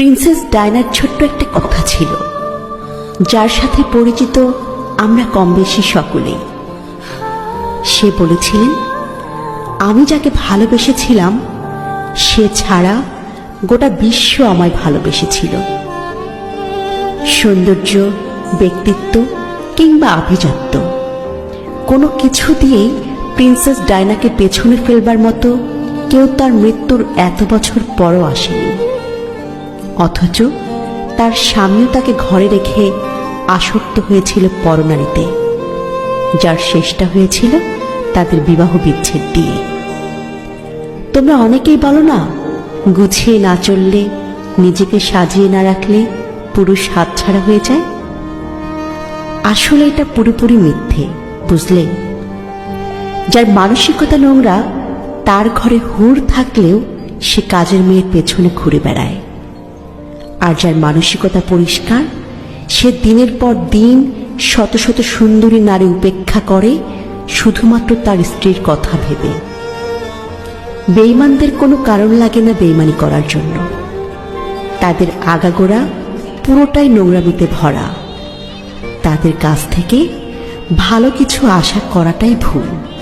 Princess ডায়নার ছোট্ট একটা কথা ছিল, যার সাথে পরিচিত আমরা কম বেশি সকলেই। সে বলেছিলেন, আমি যাকে ভালোবেসেছিলাম, সে ছাড়া গোটা বিশ্ব আমায় ভালোবেসেছিল। সৌন্দর্য, ব্যক্তিত্ব কিংবা আভিজাত্য। কোনো কিছু দিয়েই প্রিন্সেস ডায়নাকে পেছনে ফেলবার মতো কেউ তার মৃত্যুর এত বছর পরও আসেনি। অথচ তার স্বামীও তাকে ঘরে রেখে আসক্ত হয়েছিল পরনারীতে। যার শেষটা হয়েছিল তাদের বিবাহ বিচ্ছেদ দিয়ে। তোমরা অনেকেই বলো না, গুছিয়ে না চললে, নিজেকে সাজিয়ে না রাখলে পুরুষ হাতছাড়া হয়ে যায়? আসলে এটা পুরোপুরি মিথ্যে, বুঝলে? যার মানসিকতা নোংরা, তার ঘরে হুর থাকলেও সে কাজের মেয়ের পেছনে ঘুরে বেড়ায়। আর যার মানসিকতা পরিষ্কার, সে দিনের পর দিন শত শত সুন্দরী নারী উপেক্ষা করে শুধুমাত্র তার স্ত্রীর কথা ভেবে। বেইমানদের কোনো কারণ লাগে না বেইমানি করার জন্য। তাদের আগাগোড়া পুরোটাই নোংরামিতে ভরা। তাদের কাছ থেকে ভালো কিছু আশা করাটাই ভুল।